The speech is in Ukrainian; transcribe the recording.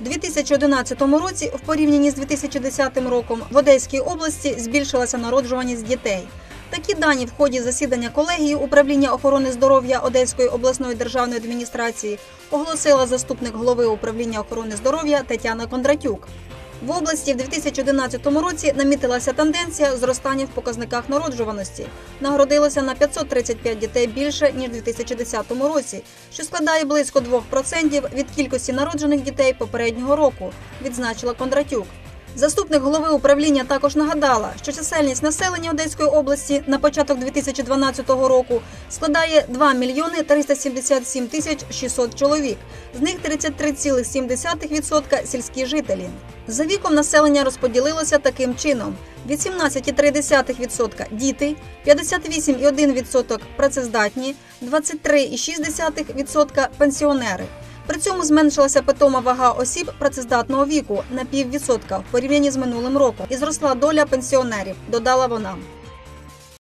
У 2011 році, в порівнянні з 2010 роком, в Одеській області збільшилася народжуваність дітей. Такі дані в ході засідання колегії управління охорони здоров'я Одеської обласної державної адміністрації оголосила заступник голови управління охорони здоров'я Тетяна Кондратюк. В області в 2011 році намітилася тенденція зростання в показниках народжуваності. Нагородилося на 535 дітей більше ніж у 2010 році, що складає близько 2% від кількості народжених дітей попереднього року, відзначила Кондратюк. Заступник голови управління також нагадала, що чисельність населення Одеської області на початок 2012 року складає 2 мільйони 377 тисяч 600 чоловік. З них 33,7% сільські жителі. За віком населення розподілилося таким чином: 18,3% діти, 58,1% працездатні, 23,6% пенсіонери. При цьому зменшилася питома вага осіб працездатного віку на піввідсотка в порівнянні з минулим роком і зросла доля пенсіонерів, додала вона.